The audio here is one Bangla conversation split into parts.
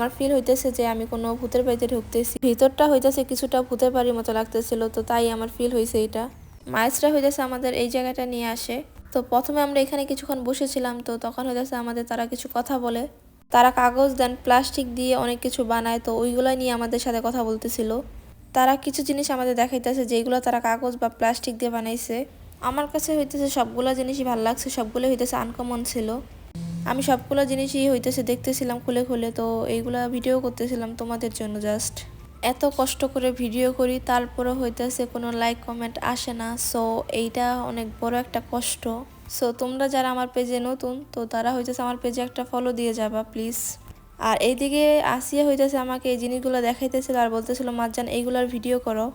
আমার ফিল হইতেছে যে আমি কোনো ভূতের বাড়িতে ঢুকতেছি। ভিতরটা হইতেছে কিছুটা ভূতের বাড়ির মতো লাগতেছিল, তো তাই আমার ফিল হয়েছে এটা। মায়েসরা হইতেছে আমাদের এই জায়গাটা নিয়ে আসে। তো প্রথমে আমরা এখানে কিছুক্ষণ বসেছিলাম, তো তখন হইতেছে আমাদের তারা কিছু কথা বলে। তারা কাগজ দেন প্লাস্টিক দিয়ে অনেক কিছু বানায়, তো ওইগুলো নিয়ে আমাদের সাথে কথা বলতেছিল। তারা কিছু জিনিস আমাদের দেখাইতেছে যেগুলো তারা কাগজ বা প্লাস্টিক দিয়ে বানাইছে। আমার কাছে হইতেছে সবগুলো জিনিসই ভালো লাগছে সবগুলো হইতেছে আনকমন ছিল। আমি সবগুলো জিনিসই হইতেছে দেখতেছিলাম খুলে খুলে, তো এইগুলা ভিডিও করতেছিলাম তোমাদের জন্য জাস্ট এত কষ্ট করে ভিডিও করি তারপরে হইতেছে কোনো লাইক কমেন্ট আসে না সো এইটা অনেক বড় একটা কষ্ট। সো তোমরা যারা আমার পেজে নতুন, তো তারা হইতেছে আমার পেজে একটা ফলো দিয়ে যাবা প্লিজ আর এইদিকে আসিয়া হইতেছে আমাকে এই জিনিসগুলো দেখাইতেছিল আর বলতেছিল মাজান এইগুলোর ভিডিও করো।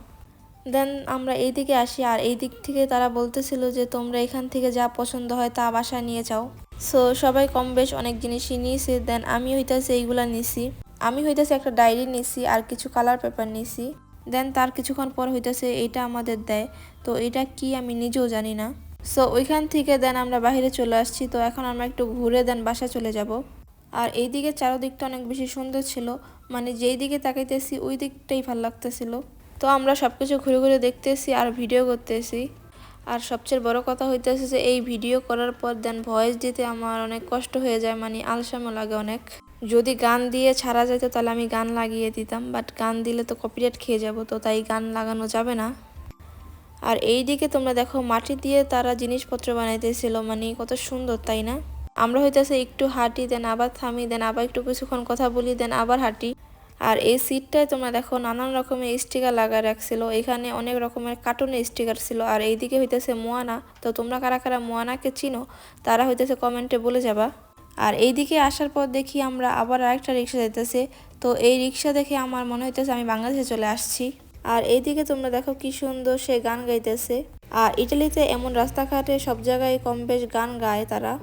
দেন আমরা এই দিকে আসি, আর এই দিক থেকে তারা বলতেছিল যে, তোমরা এখান থেকে যা পছন্দ হয় তা বাসায় নিয়ে যাও। সো সবাই কম বেশ অনেক জিনিসই নিয়েছে দেন আমি হইতেছে এইগুলা নিছি। আমি হইতেছে একটা ডায়েরি নিছি আর কিছু কালার পেপার নিছি। দেন তার কিছুক্ষণ পর হইতেছে এটা আমাদের দেয়। তো এটা কি আমি নিজেও জানি না। সো ওইখান থেকে দেন আমরা বাইরে চলে আসছি। তো এখন আমরা একটু ঘুরে দেন বাসা চলে যাব। আর এই দিকে চারোদিকটা অনেক বেশি সুন্দর ছিল। মানে যেই দিকে তাকাইতেছি, ওই দিকটাই ভালো লাগতেছিল। তো আমরা সব কিছু ঘুরে ঘুরে দেখতেছি আর ভিডিও করতেছি। আর সবচেয়ে বড় কথা হইতেছে যে এই ভিডিও করার পর দেন ভয়েস দিতে আমার অনেক কষ্ট হয়ে যায় মানে আলসামো লাগে অনেক। যদি গান দিয়ে ছাড়া যেত তাহলে আমি গান লাগিয়ে দিতাম বাট গান দিলে তো কপিরাইট খেয়ে যাব, তো তাই গান লাগানো যাবে না। আর এই দিকে তোমরা দেখো মাটি দিয়ে তারা জিনিসপত্র বানাইতেছিল মানে কত সুন্দর, তাই না? আমরা হইতেছে একটু হাঁটি, দেন আবার থামি, দেন আবার একটু কিছুক্ষণ কথা বলি, দেন আবার হাঁটি। আর এই সিটটায় তোমরা দেখো নানান রকমের স্টিকার লাগা রাখছিল। এখানে অনেক রকমের কার্টুনের স্টিকার ছিল। আর এইদিকে হইতেছে মোয়ানা। তো তোমরা কারা কারা মোয়ানাকে চিনো, তারা হইতেছে কমেন্টে বলে যাবা। আর এইদিকে আসার পর দেখি আমরা আবার আরেকটা রিক্সা যাইতেছে। তো এই রিক্সা দেখে আমার মনে হইতেছে আমি বাংলাদেশে চলে আসছি। আর এইদিকে তোমরা দেখো কি সুন্দর সে গান গাইতেছে। আর ইটালিতে এমন রাস্তাঘাটে সব জায়গায় কম বেশ গান গায় তারা।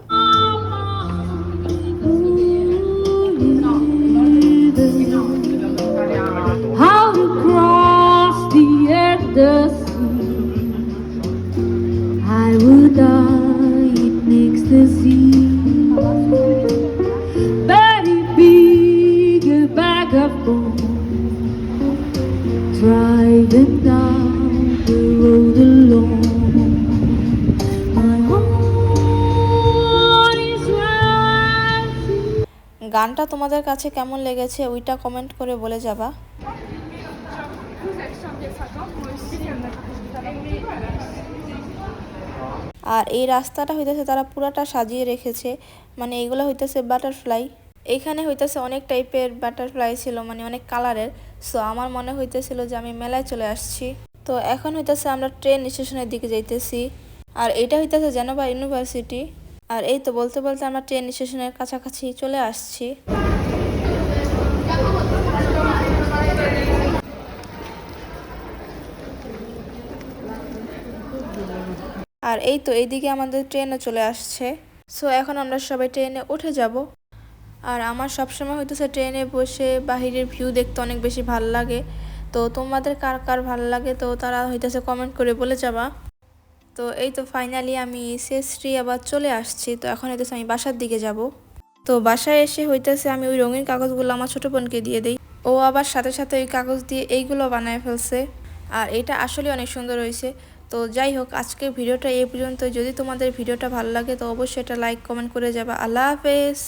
Gold. Driving down the road alone. গানটা তোমাদের কাছে কেমন লেগেছে ওইটা কমেন্ট করে বলে যাবা আর এই রাস্তাটা হইতেছে তারা পুরাটা সাজিয়ে রেখেছে মানে এইগুলো হইতেছে বাটারফ্লাই এইখানে হইতেছে অনেক টাইপের বাটারফ্লাই ছিল মানে অনেক কালারের। সো আমার মনে হইতেছিল যে আমি মেলায় চলে আসছি। তো এখন হইতেছে আমরা ট্রেন স্টেশনের দিকে যাইতেছি। আর এটা হইতেছে জেনোভা ইউনিভার্সিটি। আর এই তো বলতে বলতে আমরা ট্রেন স্টেশনের কাছাকাছি চলে আসছি। আর এই তো এইদিকে আমাদের ট্রেনও চলে আসছে। সো এখন আমরা সবাই ট্রেনে উঠে যাব। আর আমার সবসময় হইতেছে ট্রেনে বসে বাহিরের ভিউ দেখতে অনেক বেশি ভালো লাগে। তো তোমাদের কার কার ভালো লাগে? তো তারা হইতেছে কমেন্ট করে বলে যাবা। তো এই তো ফাইনালি আমি শেষটি আবার চলে আসছি। তো এখন হইতেছে আমি বাসার দিকে যাব। তো বাসায় এসে হইতেছে আমি ওই রঙিন কাগজগুলো আমার ছোট বোনকে দিয়ে দিই। ও আবার সাথে সাথে ওই কাগজ দিয়ে এইগুলো বানায় ফেলছে। আর এটা আসলে অনেক সুন্দর হয়েছে তো যাই হোক, আজকের ভিডিওটা এই পর্যন্ত যদি তোমাদের ভিডিওটা ভালো লাগে, তো অবশ্যই এটা লাইক কমেন্ট করে যাবা। আল্লাহ হাফেজ!